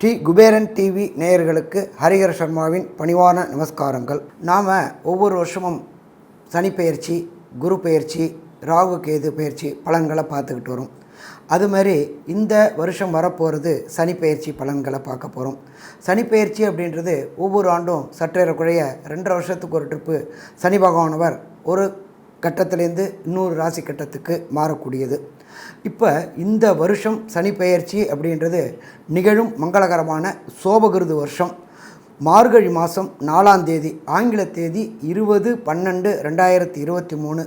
D. Kuberan TV நேயர்களுக்கு ஹரிஹர சர்மாவின் பணிவான நமஸ்காரங்கள். நாம் ஒவ்வொரு வருஷமும் சனி பயிற்சி குரு பயிற்சி ராகு கேது பயிற்சி பலன்களை பார்த்துக்கிட்டு வரோம். அது மாதிரி இந்த வருஷம் வரப்போகிறது சனி பயிற்சி பலன்களை பார்க்க போகிறோம் சனி பயிற்சி அப்படின்றது ஒவ்வொரு ஆண்டும் சற்றேறக்குறைய ரெண்டரை வருஷத்துக்கு ஒரு ட்ரிப்பு சனி பகவானவர் ஒரு கட்டத்திலேருந்து இன்னொரு ராசி கட்டத்துக்கு மாறக்கூடியது. இப்போ இந்த வருஷம் சனி பெயர்ச்சி அப்படின்றது நிகழும் மங்களகரமான சோபகிருது வருஷம். மார்கழி மாதம் நாலாம் தேதி ஆங்கில தேதி இருபது பன்னெண்டு ரெண்டாயிரத்தி இருபத்தி மூணு.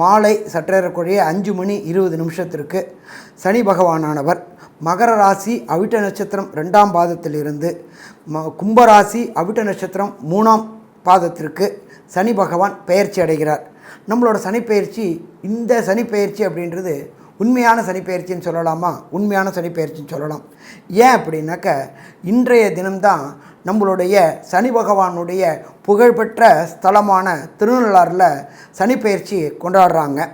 மாலை சற்றேறக்குறைய அஞ்சு மணி இருபது நிமிஷத்திற்கு சனி பகவானானவர். மகர ராசி அவிட்ட நட்சத்திரம் ரெண்டாம் பாதத்திலிருந்து ம கும்பராசி அவிட்ட நட்சத்திரம் மூணாம் பாதத்திற்கு சனி பகவான் பெயர்ச்சி அடைகிறார். நம்மளோட சனிப்பெயர்ச்சி இந்த சனிப்பெயர்ச்சி அப்படின்றது உண்மையான சனிப்பெயர்ச்சின்னு சொல்லலாமா? உண்மையான சனிப்பெயர்ச்சின்னு சொல்லலாம். ஏன் அப்படின்னாக்க இன்றைய தினம்தான் நம்மளுடைய சனி பகவானுடைய புகழ்பெற்ற ஸ்தலமான திருநள்ளாறில் சனிப்பெயர்ச்சி கொண்டாடுறாங்க.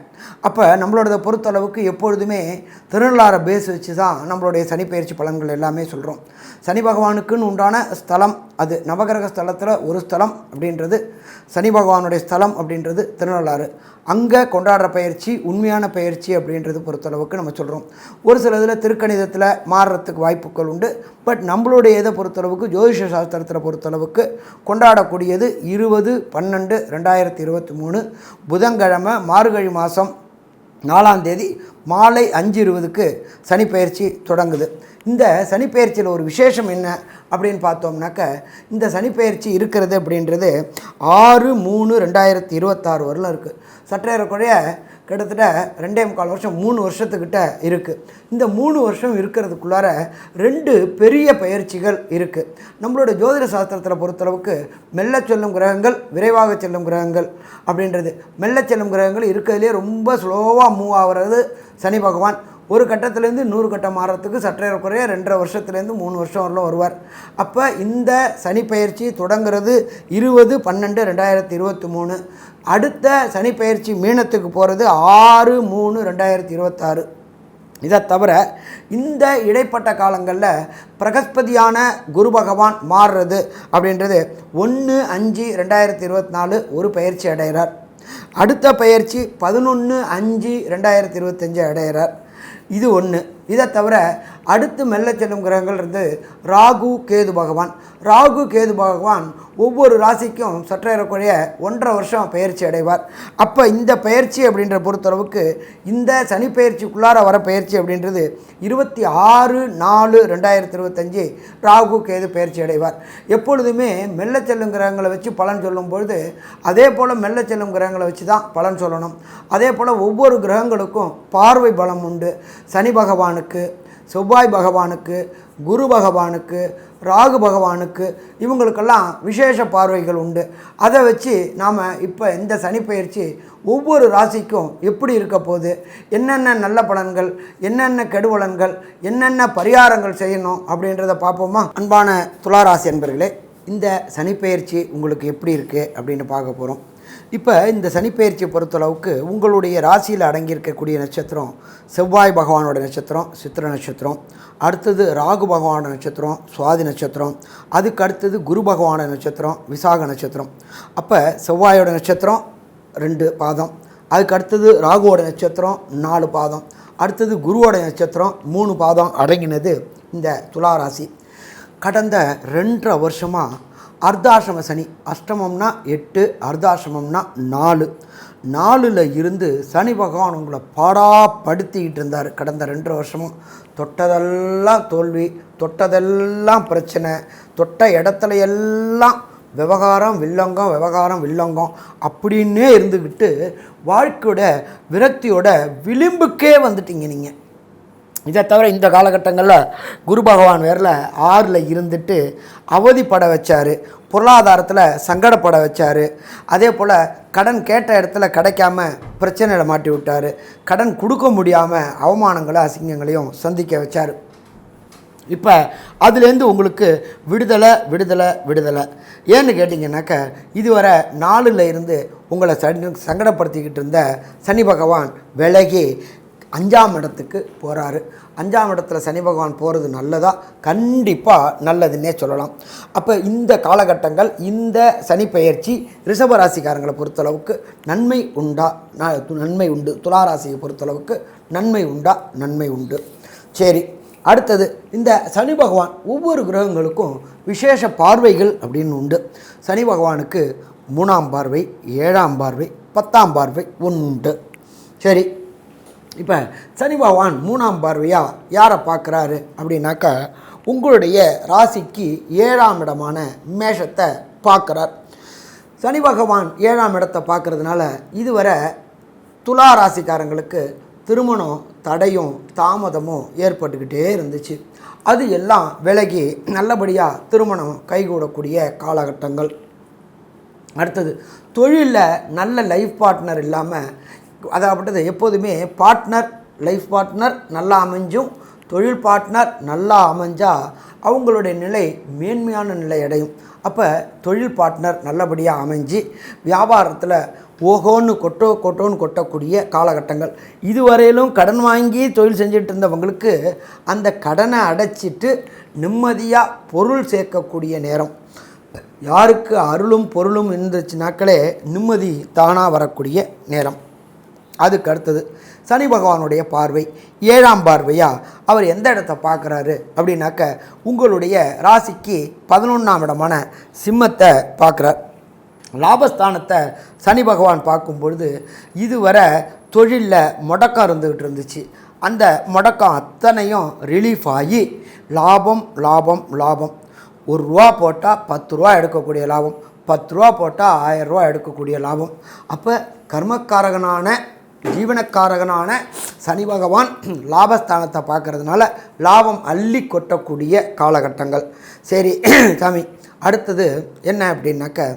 அப்போ நம்மளோட பொறுத்தளவுக்கு எப்பொழுதுமே திருநள்ளாரை பேஸ் வச்சு தான் நம்மளுடைய சனிப்பெயர்ச்சி பலன்கள் எல்லாமே சொல்கிறோம் சனி பகவானுக்குன்னு உண்டான ஸ்தலம் அது நவகிரக ஸ்தலத்தில் ஒரு ஸ்தலம் அப்படின்றது சனி பகவானுடைய ஸ்தலம் அப்படின்றது திருநள்ளாறு. அங்கே கொண்டாடுற பயிற்சி உண்மையான பயிற்சி அப்படின்றது பொறுத்தளவுக்கு நம்ம சொல்கிறோம் ஒரு சில இதில் திருக்கணிதத்தில் மாறுறதுக்கு வாய்ப்புகள் உண்டு. பட் நம்மளுடைய இதை பொறுத்தளவுக்கு ஜோதிஷ சாஸ்திரத்தில் பொறுத்தளவுக்கு கொண்டாடக்கூடியது இருபது பன்னெண்டு ரெண்டாயிரத்தி இருபத்தி மூணு. புதன்கிழமை மார்கழி மாதம் நாலாம் தேதி மாலை அஞ்சு இருபதுக்கு சனிப்பெயர்ச்சி தொடங்குது. இந்த சனிப்பெயர்ச்சியில் ஒரு விசேஷம் என்ன? அப்படின்னு பார்த்தோம்னாக்க இந்த சனிப்பெயர்ச்சி இருக்கிறது அப்படின்றது ஆறு மூணு ரெண்டாயிரத்தி இருபத்தாறு வரலும் இருக்குது சற்றேறக்குறைய கிட்டத்தட்ட ரெண்டே முக்கால் வருஷம் மூணு வருஷத்துக்கிட்ட இருக்குது இந்த மூணு வருஷம் இருக்கிறதுக்குள்ளார ரெண்டு பெரிய பயிற்சிகள் இருக்குது நம்மளோட ஜோதிட சாஸ்திரத்தில் பொறுத்தளவுக்கு மெல்ல செல்லும் கிரகங்கள் விரைவாக செல்லும் கிரகங்கள் அப்படின்றது. மெல்ல செல்லும் கிரகங்கள் இருக்கிறதுலே ரொம்ப ஸ்லோவாக மூவ் ஆகிறது சனி பகவான். ஒரு கட்டத்துலேருந்து நூறு கட்டம் மாறுறதுக்கு சற்றே குறைய ரெண்டரை வருஷத்துலேருந்து மூணு வருஷம் வரலாம் வருவார். அப்போ இந்த சனி பயிற்சி தொடங்குறது இருபது பன்னெண்டு ரெண்டாயிரத்தி இருபத்தி மூணு. அடுத்த சனி பயிற்சி மீனத்துக்கு போகிறது ஆறு மூணு ரெண்டாயிரத்தி இருபத்தாறு. இதை தவிர இந்த இடைப்பட்ட காலங்களில் பிரகஸ்பதியான குரு பகவான் மாறுறது அப்படின்றது ஒன்று அஞ்சு ரெண்டாயிரத்தி இருபத்தி நாலு ஒரு பயிற்சி அடைகிறார். அடுத்த பயிற்சி பதினொன்று அஞ்சு ரெண்டாயிரத்தி இருபத்தஞ்சு அடைகிறார். இது ஒன்று இதை தவிர அடுத்து மெல்ல செல்லும் கிரகங்கள் இருந்து ராகு கேது பகவான். ராகு கேது பகவான் ஒவ்வொரு ராசிக்கும் சற்றேறக்குறைய ஒன்றரை வருஷம் பயிற்சி அடைவார். அப்போ இந்த பயிற்சி அப்படின்ற பொறுத்தளவுக்கு இந்த சனி பயிற்சிக்குள்ளார வர பயிற்சி அப்படின்றது இருபத்தி ஆறு நாலு ரெண்டாயிரத்தி இருபத்தஞ்சி ராகு கேது பயிற்சி அடைவார். எப்பொழுதுமே மெல்ல செல்லும் கிரகங்களை வச்சு பலன் சொல்லும் பொழுது அதே போல் மெல்ல செல்லும் கிரகங்களை வச்சு தான் பலன் சொல்லணும். அதே போல் ஒவ்வொரு கிரகங்களுக்கும் பார்வை பலம் உண்டு. சனி பகவானுக்கு செவ்வாய் பகவானுக்கு குரு பகவானுக்கு ராகு பகவானுக்கு இவங்களுக்கெல்லாம் விசேஷ பார்வைகள் உண்டு. அதை வச்சு நாம் இப்போ இந்த சனிப்பெயர்ச்சி ஒவ்வொரு ராசிக்கும் எப்படி இருக்க போகுது? என்னென்ன நல்ல பலன்கள் என்னென்ன கெடுபலன்கள் என்னென்ன பரிகாரங்கள் செய்யணும் அப்படின்றத பார்ப்போமா? அன்பான துளாராசி அன்பர்களே இந்த சனிப்பெயர்ச்சி உங்களுக்கு எப்படி இருக்குது அப்படின்னு பார்க்க போகிறோம் இப்போ இந்த சனிப்பெயர்ச்சியை பொறுத்தளவுக்கு உங்களுடைய ராசியில் அடங்கியிருக்கக்கூடிய நட்சத்திரம் செவ்வாய் பகவானோட நட்சத்திரம் சித்திர நட்சத்திரம். அடுத்தது ராகு பகவானோட நட்சத்திரம் சுவாதி நட்சத்திரம். அதுக்கு அடுத்தது குரு பகவானோட நட்சத்திரம் விசாக நட்சத்திரம். அப்போ செவ்வாயோட நட்சத்திரம் ரெண்டு பாதம். அதுக்கு அடுத்தது ராகுவோட நட்சத்திரம் நாலு பாதம். அடுத்தது குருவோட நட்சத்திரம் மூணு பாதம் அடங்கினது இந்த துளாராசி கடந்த ரெண்டரை வருஷமாக அர்த்தாசிரம சனி. அஷ்டமம்னா எட்டு அர்த்தாசிரமம்னா நாலு. நாலில் இருந்து சனி பகவான் உங்களை பாடாப்படுத்திக்கிட்டு இருந்தார். கடந்த ரெண்டு வருஷமும். தொட்டதெல்லாம் தோல்வி தொட்டதெல்லாம் பிரச்சனை தொட்ட இடத்துல எல்லாம் விவகாரம் வில்லங்கம் விவகாரம் வில்லங்கம் அப்படின்னே இருந்துக்கிட்டு வாழ்க்கையோட விரக்தியோட விளிம்புக்கே வந்துட்டீங்க நீங்கள் இதை தவிர இந்த காலகட்டங்களில் குரு பகவான் வேரில் ஆறில் இருந்துட்டு அவதிப்பட வச்சார் பொருளாதாரத்தில் சங்கடப்பட வச்சார். அதே போல் கடன் கேட்ட இடத்துல கிடைக்காம பிரச்சனையில் மாட்டி விட்டார். கடன் கொடுக்க முடியாமல் அவமானங்களை அசிங்கங்களையும் சந்திக்க வச்சார். இப்போ அதுலேருந்து உங்களுக்கு விடுதலை விடுதலை விடுதலை. ஏன்னு கேட்டிங்கன்னாக்க இதுவரை நாளில் இருந்து உங்களை சனி சங்கடப்படுத்திக்கிட்டு இருந்த சனி பகவான் விலகி அஞ்சாம் இடத்துக்கு போகிறாரு அஞ்சாம் இடத்துல சனி பகவான் போகிறது நல்லதா? கண்டிப்பாக நல்லதுன்னே சொல்லலாம். அப்போ இந்த காலகட்டங்கள் இந்த சனி பெயர்ச்சி ரிஷபராசிக்காரங்களை பொறுத்தளவுக்கு நன்மை உண்டா? ந- நன்மை உண்டு. துளாராசியை பொறுத்தளவுக்கு நன்மை உண்டா? நன்மை உண்டு. சரி அடுத்தது இந்த சனி பகவான் ஒவ்வொரு கிரகங்களுக்கும் விசேஷ பார்வைகள் அப்படின்னு உண்டு. சனி பகவானுக்கு மூணாம் பார்வை ஏழாம் பார்வை பத்தாம் பார்வை ஒன்று உண்டு. சரி இப்போ சனி பகவான் மூணாம் பார்வையாக யாரை பார்க்குறாரு அப்படின்னாக்கா உங்களுடைய ராசிக்கு ஏழாம் இடமான மேஷத்தை பார்க்குறார். சனி பகவான் ஏழாம் இடத்தை பார்க்குறதுனால இதுவரை துலா ராசிக்காரங்களுக்கு திருமணம் தடையும் தாமதமும் ஏற்பட்டுக்கிட்டே இருந்துச்சு. அது எல்லாம் விலகி நல்லபடியாக திருமணம் கைகூடக்கூடிய காலகட்டங்கள். அடுத்தது தொழிலில் நல்ல லைஃப் பார்ட்னர் இல்லாமல் அதாவது எப்போதுமே பார்ட்னர் லைஃப் பார்ட்னர் நல்லா அமைஞ்சும் தொழில் பார்ட்னர் நல்லா அமைஞ்சால் அவங்களுடைய நிலை மேன்மையான நிலை அடையும். அப்போ தொழில் பார்ட்னர் நல்லபடியாக அமைஞ்சு வியாபாரத்தில் ஓஹோன்னு கொட்டோ கொட்டோன்னு கொட்டக்கூடிய காலகட்டங்கள். இதுவரையிலும் கடன் வாங்கி தொழில் செஞ்சுட்டு இருந்தவங்களுக்கு அந்த கடனை அடைச்சிட்டு நிம்மதியாக பொருள் சேர்க்கக்கூடிய நேரம். யாருக்கு அருளும் பொருளும் இருந்துச்சுனாக்களே நிம்மதி தானாக வரக்கூடிய நேரம். அதுக்கு அடுத்தது சனி பகவானுடைய பார்வை. ஏழாம் பார்வையா? அவர் எந்த இடத்த பார்க்குறாரு? அப்படின்னாக்க உங்களுடைய ராசிக்கு பதினொன்றாம் இடமான சிம்மத்தை பார்க்குறார். லாபஸ்தானத்தை சனி பகவான் பார்க்கும் பொழுது இதுவரை தொழிலில் முடக்கம் இருந்துக்கிட்டு இருந்துச்சு. அந்த முடக்கம் அத்தனையும் ரிலீஃப் ஆகி லாபம் லாபம் லாபம். ஒரு ரூபா போட்டால் பத்து ரூபா எடுக்கக்கூடிய லாபம். பத்து ரூபா போட்டால் ஆயிரம் ரூபா எடுக்கக்கூடிய லாபம். அப்போ கர்மக்காரகனான ஜீவனக்காரகனான சனி பகவான் லாபஸ்தானத்தை பார்க்கறதுனால லாபம் அள்ளி கொட்டக்கூடிய காலகட்டங்கள். சரி சாமி அடுத்தது என்ன அப்படின்னாக்க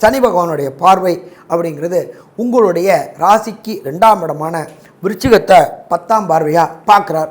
சனி பகவானுடைய பார்வை அப்படிங்கிறது உங்களுடைய ராசிக்கு ரெண்டாம் இடமான விருச்சிகத்தை பத்தாம் பார்வையாக பார்க்குறார்.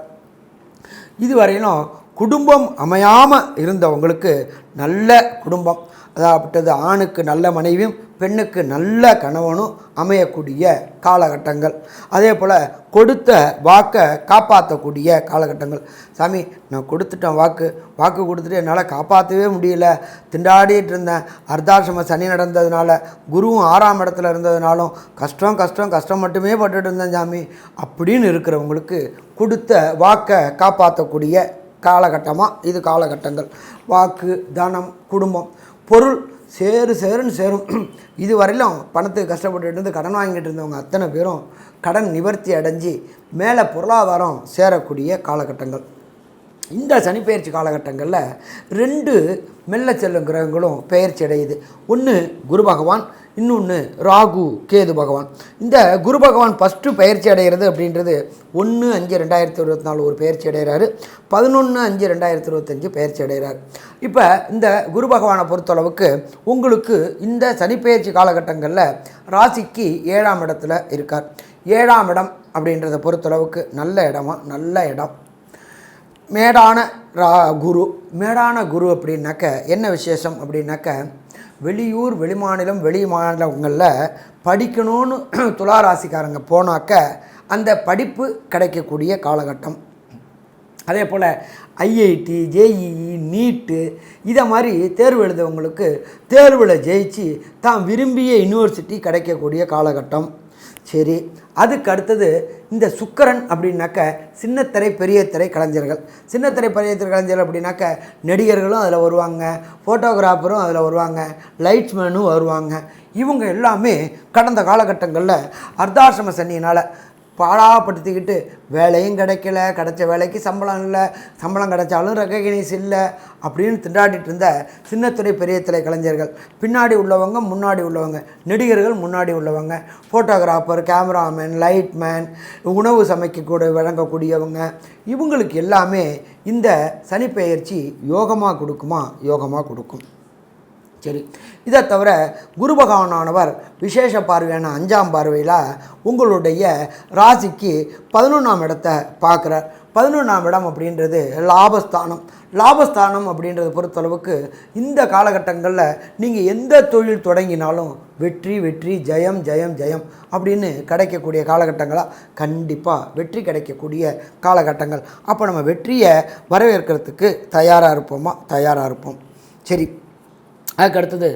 இதுவரையிலும் குடும்பம் அமையாமல் இருந்தவங்களுக்கு நல்ல குடும்பம். அதாவது ஆணுக்கு நல்ல மனைவியும் பெண்ணுக்கு நல்ல கணவனும் அமையக்கூடிய காலகட்டங்கள். அதே போல் கொடுத்த வாக்கை காப்பாற்றக்கூடிய காலகட்டங்கள். சாமி நான் கொடுத்துட்டேன் வாக்கு வாக்கு கொடுத்துட்டு என்னால் காப்பாற்றவே முடியல. திண்டாடிட்டு இருந்தேன். அர்த்தாசிரம சனி நடந்ததுனால குருவும் ஆறாம் இடத்துல இருந்ததுனாலும் கஷ்டம் கஷ்டம் கஷ்டம் மட்டுமே பட்டுட்டு இருந்தேன் சாமி. அப்படின்னு இருக்கிறவங்களுக்கு கொடுத்த வாக்கை காப்பாற்றக்கூடிய காலகட்டமாக இது காலகட்டங்கள். வாக்கு தனம் குடும்பம். பொருள் சேரு சேருன்னு சேரும். இது வரையிலும் பணத்துக்கு கஷ்டப்பட்டுட்டு இருந்து கடன் வாங்கிட்டு இருந்தவங்க அத்தனை பேரும் கடன் நிவர்த்தி அடைஞ்சு மேலே பொருளாதாரம் சேரக்கூடிய காலகட்டங்கள். இந்த சனிப்பெயர்ச்சி காலகட்டங்களில் ரெண்டு மெல்ல செல்லும் கிரகங்களும் பெயர்ச்சி அடையுது. ஒன்று குரு பகவான் இன்னொன்று ராகு கேது பகவான். இந்த குரு பகவான் ஃபஸ்ட்டு பயிற்சி அடைகிறது அப்படின்றது ஒன்று அஞ்சு ரெண்டாயிரத்தி இருபத்தி நாலு ஒரு பயிற்சி அடைகிறாரு. பதினொன்று அஞ்சு ரெண்டாயிரத்தி இருபத்தஞ்சு பயிற்சி அடைகிறார். இப்போ இந்த குரு பகவானை பொறுத்தளவுக்கு உங்களுக்கு இந்த சனிப்பெயர்ச்சி காலகட்டங்களில் ராசிக்கு ஏழாம் இடத்துல இருக்கார். ஏழாம் இடம் அப்படின்றத பொறுத்தளவுக்கு நல்ல இடமா? நல்ல இடம். மேடான ரா குரு. மேடான குரு அப்படின்னாக்க என்ன விசேஷம் அப்படின்னாக்க வெளியூர் வெளிமாநிலம் வெளி மாநிலங்களில் படிக்கணும்னு துளாராசிக்காரங்க போனாக்க அந்த படிப்பு கிடைக்கக்கூடிய காலகட்டம். அதே போல் ஐஐடி ஜேஇஇ நீட்டு இதை மாதிரி தேர்வு எழுதவங்களுக்கு தேர்வில் ஜெயிச்சு தான் விரும்பிய யூனிவர்சிட்டி கிடைக்கக்கூடிய காலகட்டம். சரி அதுக்கு அடுத்தது இந்த சுக்கரன் அப்படின்னாக்க சின்னத்திரை பெரிய திரை கலைஞர்கள். சின்னத்திரை பெரிய திரை கலைஞர்கள் அப்படின்னாக்க நடிகர்களும் அதில் வருவாங்க ஃபோட்டோகிராஃபரும் அதில் வருவாங்க லைட்ஸ்மேனும் வருவாங்க. இவங்க எல்லாமே கடந்த காலகட்டங்களில் அர்த்தாசிரம சன்னியினால் பாடாப்படுத்திக்கிட்டு வேலையும் கிடைக்கல கிடைச்ச வேலைக்கு சம்பளம் இல்லை சம்பளம் கிடைச்சாலும் ரெக்கக்னைஸ் இல்லை அப்படின்னு திண்டாடிட்டு இருந்த சின்னத்துறை பெரிய திரை கலைஞர்கள் பின்னாடி உள்ளவங்க முன்னாடி உள்ளவங்க. நடிகர்கள் முன்னாடி உள்ளவங்க. ஃபோட்டோகிராஃபர் கேமராமேன் லைட்மேன் உணவு சமைக்கக்கூட வழங்கக்கூடியவங்க. இவங்களுக்கு எல்லாமே இந்த சனிப்பெயர்ச்சி யோகமாக கொடுக்குமா? யோகமாக கொடுக்கும். சரி. இதை தவிர குரு பகவானானவர் விசேஷ பார்வையான அஞ்சாம் பார்வையில் உங்களுடைய ராசிக்கு பதினொன்றாம் இடத்தை பார்க்குறார். பதினொன்றாம் இடம் அப்படின்றது லாபஸ்தானம். லாபஸ்தானம் அப்படின்றத பொறுத்தளவுக்கு இந்த காலகட்டங்களில் நீங்கள் எந்த தொழில் தொடங்கினாலும் வெற்றி வெற்றி ஜெயம் ஜெயம் ஜெயம் அப்படின்னு கிடைக்கக்கூடிய காலகட்டங்களாக கண்டிப்பாக வெற்றி கிடைக்கக்கூடிய காலகட்டங்கள். அப்போ நம்ம வெற்றியை வரவேற்கிறதுக்கு தயாராக இருப்போமா? தயாராக இருப்போம். சரி. அதுக்கு அடுத்தது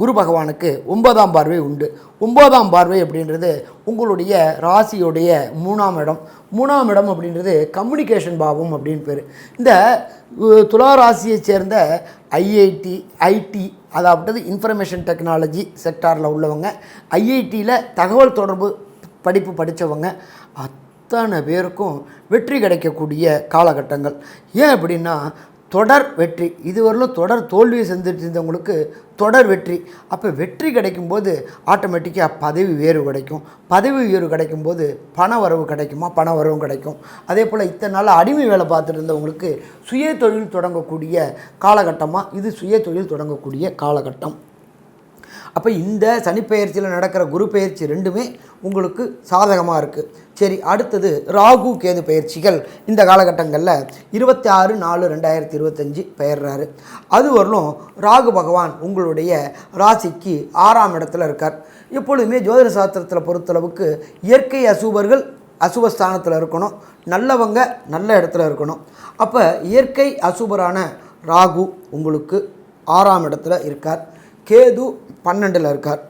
குரு பகவானுக்கு ஒன்பதாம் பார்வை உண்டு. ஒன்பதாம் பார்வை அப்படின்றது உங்களுடைய ராசியுடைய மூணாம் இடம். மூணாம் இடம் அப்படின்றது கம்யூனிகேஷன் பாவம் அப்படின்னு பேர். இந்த துலா ராசியை சேர்ந்த ஐஐடி ஐடி அதாவது இன்ஃபர்மேஷன் டெக்னாலஜி செக்டாரில் உள்ளவங்க ஐஐடியில் தகவல் தொடர்பு படிப்பு படித்தவங்க அத்தனை பேருக்கும் வெற்றி கிடைக்கக்கூடிய காலகட்டங்கள். ஏன் அப்படின்னா தொடர் வெற்றி. இதுவரையிலும் தொடர் தோல்வியை செஞ்சுட்டு இருந்தவங்களுக்கு தொடர் வெற்றி. அப்போ வெற்றி கிடைக்கும்போது ஆட்டோமேட்டிக்காக பதவி உயர்வு கிடைக்கும். பதவி உயர்வு கிடைக்கும்போது பண வரவு கிடைக்குமா? பண வரவும் கிடைக்கும். அதே போல் இத்தனை நாள் அடிமை வேலை பார்த்துட்டு இருந்தவங்களுக்கு சுய தொழில் தொடங்கக்கூடிய காலகட்டமாக இது சுய தொழில் தொடங்கக்கூடிய காலகட்டம். அப்போ இந்த சனிப்பெயர்ச்சியில் நடக்கிற குரு பயிற்சி ரெண்டுமே உங்களுக்கு சாதகமாக இருக்குது சரி அடுத்தது ராகு கேது பயிற்சிகள் இந்த காலகட்டங்களில் இருபத்தி ஆறு நாலு ரெண்டாயிரத்தி இருபத்தஞ்சி பெயர்றாரு. அது வரலும் ராகு பகவான் உங்களுடைய ராசிக்கு ஆறாம் இடத்துல இருக்கார். எப்பொழுதுமே ஜோதிட சாஸ்திரத்தில் பொறுத்தளவுக்கு இயற்கை அசூபர்கள் அசுபஸ்தானத்தில் இருக்கணும். நல்லவங்க நல்ல இடத்துல இருக்கணும். அப்போ இயற்கை அசுபரான ராகு உங்களுக்கு ஆறாம் இடத்துல இருக்கார். கேது பன்னெண்டில் இருக்கார்.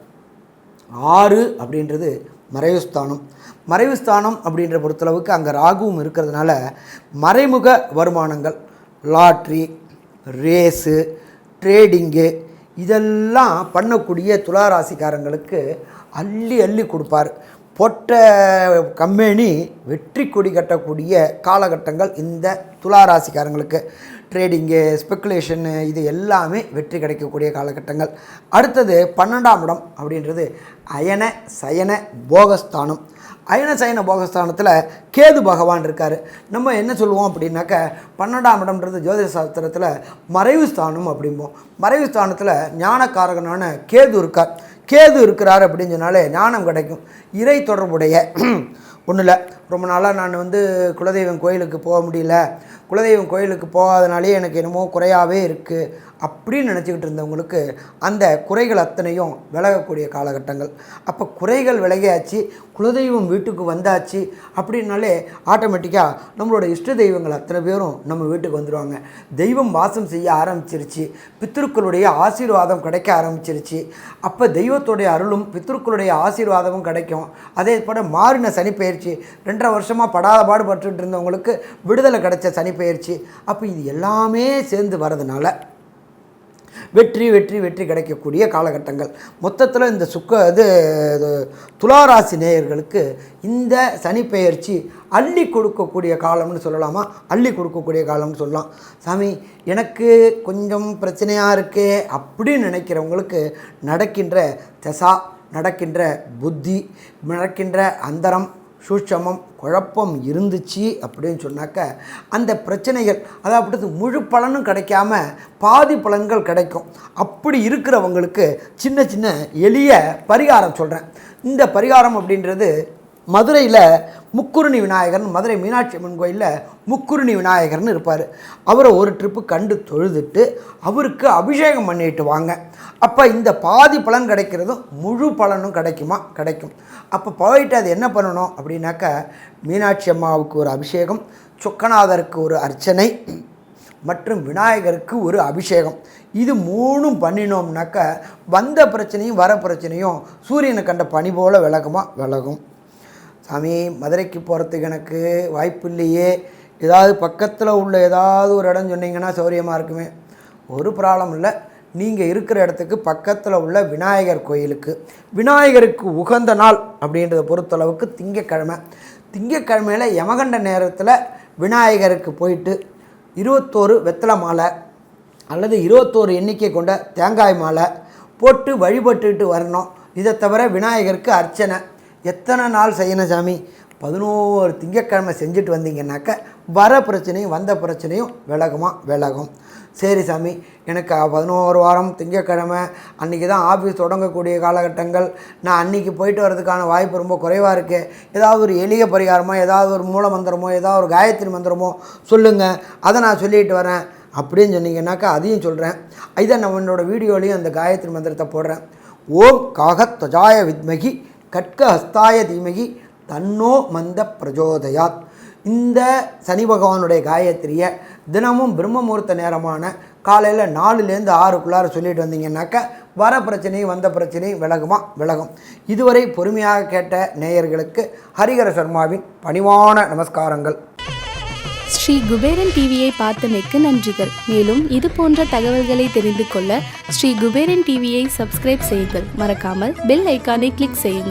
ஆறு அப்படின்றது மறைவு ஸ்தானம் அப்படின்ற பொறுத்தளவுக்கு அங்கே ராகுவும் இருக்கிறதுனால மறைமுக வருமானங்கள் லாட்ரி ரேஸு ட்ரேடிங்கு இதெல்லாம் பண்ணக்கூடிய துளாராசிக்காரங்களுக்கு அள்ளி அள்ளி கொடுப்பார். பொட்ட கம்பெனி வெற்றி கொடி கட்டக்கூடிய காலகட்டங்கள் இந்த துளாராசிக்காரங்களுக்கு. ட்ரேடிங்கு ஸ்பெக்குலேஷனு இது எல்லாமே வெற்றி கிடைக்கக்கூடிய காலகட்டங்கள். அடுத்தது பன்னெண்டாம் இடம் அப்படின்றது அயன சயன போகஸ்தானம். அயன சயன போகஸ்தானத்தில் கேது பகவான் இருக்கார். நம்ம என்ன சொல்லுவோம் அப்படின்னாக்க பன்னெண்டாம் இடம்ன்றது ஜோதிட சாஸ்திரத்தில் மறைவு ஸ்தானம் அப்படிம்போம். மறைவு ஸ்தானத்தில் ஞானக்காரகனான கேது இருக்கார். கேது இருக்கிறார் அப்படின்னு சொன்னாலே ஞானம் கிடைக்கும். இறை தொடர்புடைய ஒன்றும் இல்லை ரொம்ப நாளாக நான் வந்து குலதெய்வம் கோயிலுக்கு போக முடியல. குலதெய்வம் கோயிலுக்கு போகாதனாலே எனக்கு என்னமோ குறையாவே இருக்குது அப்படின்னு நினச்சிக்கிட்டு இருந்தவங்களுக்கு அந்த குறைகள் அத்தனையும் விலகக்கூடிய காலகட்டங்கள். அப்போ குறைகள் விலகியாச்சு குலதெய்வம் வீட்டுக்கு வந்தாச்சு அப்படின்னாலே ஆட்டோமேட்டிக்காக நம்மளோட இஷ்ட தெய்வங்கள் அத்தனை பேரும் நம்ம வீட்டுக்கு வந்துடுவாங்க தெய்வம் வாசம் செய்ய ஆரம்பிச்சிருச்சு பித்திருக்களுடைய ஆசீர்வாதம் கிடைக்க ஆரம்பிச்சிருச்சு. அப்போ தெய்வத்துடைய அருளும் பித்திருக்களுடைய ஆசீர்வாதமும் கிடைக்கும். அதே போல் மாறின சனிப்பெயர்ச்சி ரெண்டரை வருஷமாக படாத பாடுபட்டு இருந்தவங்களுக்கு விடுதலை கிடைச்ச சனிப்பெயர்ச்சி அப்போ இது எல்லாமே சேர்ந்து வரதுனால வெற்றி வெற்றி வெற்றி கிடைக்கக்கூடிய காலகட்டங்கள். மொத்தத்தில் இந்த சுக்க இது இது துளாராசி நேயர்களுக்கு இந்த சனிப்பெயர்ச்சி அள்ளி கொடுக்கக்கூடிய காலம்னு சொல்லலாமா? அள்ளி கொடுக்கக்கூடிய காலம்னு சொல்லலாம். சாமி எனக்கு கொஞ்சம் பிரச்சனையாக இருக்கே அப்படின்னு நினைக்கிறவங்களுக்கு நடக்கின்ற தசா நடக்கின்ற புத்தி நடக்கின்ற அந்தரம் சூட்சமம் குழப்பம் இருந்துச்சு அப்படின்னு சொன்னாக்க அந்த பிரச்சனைகள் அதாவது முழு பலனும் கிடைக்காம பாதி பலன்கள் கிடைக்கும். அப்படி இருக்கிறவங்களுக்கு சின்ன சின்ன எளிய பரிகாரம் சொல்கிறேன் இந்த பரிகாரம் அப்படின்றது மதுரையில் முக்குருணி விநாயகர் மதுரை மீனாட்சி அம்மன் கோயிலில் முக்குருணி விநாயகர்னு இருப்பார். அவரை ஒரு ட்ரிப்பு கண்டு தொழுதுட்டு அவருக்கு அபிஷேகம் பண்ணிட்டு வாங்க. அப்போ இந்த பாதி பலன் கிடைக்கிறதும் முழு பலனும் கிடைக்குமா? கிடைக்கும். அப்போ போயிட்டு அது என்ன பண்ணணும் அப்படின்னாக்க மீனாட்சி அம்மாவுக்கு ஒரு அபிஷேகம் சொக்கநாதருக்கு ஒரு அர்ச்சனை மற்றும் விநாயகருக்கு ஒரு அபிஷேகம். இது மூணும் பண்ணினோம்னாக்க வந்த பிரச்சனையும் வர பிரச்சனையும் சூரியனை கண்ட பனி போல் விலகுமா? விலகும். சாமி மதுரைக்கு போகிறதுக்கு எனக்கு வாய்ப்பு இல்லையே. ஏதாவது பக்கத்தில் உள்ள ஏதாவது ஒரு இடம் சொன்னீங்கன்னா சௌரியமாக இருக்குமே. ஒரு ப்ராப்ளம் இல்லை. நீங்கள் இருக்கிற இடத்துக்கு பக்கத்தில் உள்ள விநாயகர் கோயிலுக்கு. விநாயகருக்கு உகந்த நாள் அப்படின்றத பொறுத்தளவுக்கு திங்கக்கிழமை. திங்கக்கிழமையில் யமகண்ட நேரத்தில் விநாயகருக்கு போயிட்டு இருபத்தோரு வெத்தலை மாலை அல்லது இருபத்தோரு எண்ணிக்கை கொண்ட தேங்காய் மாலை போட்டு வழிபட்டுக்கிட்டு வரணும். இதை தவிர விநாயகருக்கு அர்ச்சனை. எத்தனை நாள் செய்யணும் சாமி? பதினோரு திங்கட்கிழமை செஞ்சுட்டு வந்தீங்கன்னாக்க வர பிரச்சனையும் வந்த பிரச்சனையும் விலகுமா? விலகும். சரி சாமி எனக்கு பதினோரு வாரம் திங்கக்கிழமை அன்றைக்கி தான் ஆஃபீஸ் தொடங்கக்கூடிய காலகட்டங்கள். நான் அன்றைக்கி போயிட்டு வரதுக்கான வாய்ப்பு ரொம்ப குறைவாக இருக்குது ஏதாவது ஒரு எளிய பரிகாரமோ ஏதாவது ஒரு மூல மந்திரமோ ஏதாவது ஒரு காயத்ரி மந்திரமோ சொல்லுங்கள் அதை நான் சொல்லிட்டு வரேன். அப்படின்னு சொன்னீங்கன்னாக்கா அதையும் சொல்கிறேன் இதை நான் என்னோடய வீடியோலையும் அந்த காயத்ரி மந்திரத்தை போடுறேன். ஓம் காகத்வஜாய வித்மகி. கட்க ஹஸ்தாய தீமகி தன்னோ மந்த பிரஜோதயாத். இந்த சனி பகவானுடைய காயத்ரியை தினமும் பிரம்ம முகூர்த்த நேரமான காலையில் நாலுலேருந்து ஆறுக்குள்ளார சொல்லிட்டு வந்தீங்கன்னாக்கா வர பிரச்சனையும் வந்த பிரச்சனையும் விலகுமா? விலகும். இதுவரை பொறுமையாக கேட்ட நேயர்களுக்கு ஹரிஹர சர்மாவின் பணிவான நமஸ்காரங்கள். ஸ்ரீ குபேரன் டிவியை பார்த்தமைக்கு நன்றிகள். மேலும் இது போன்ற தகவல்களை தெரிந்து கொள்ள ஸ்ரீ குபேரன் டிவியை சப்ஸ்கிரைப் செய்யுங்கள். மறக்காமல் பெல் ஐக்கானை கிளிக் செய்யுங்கள்.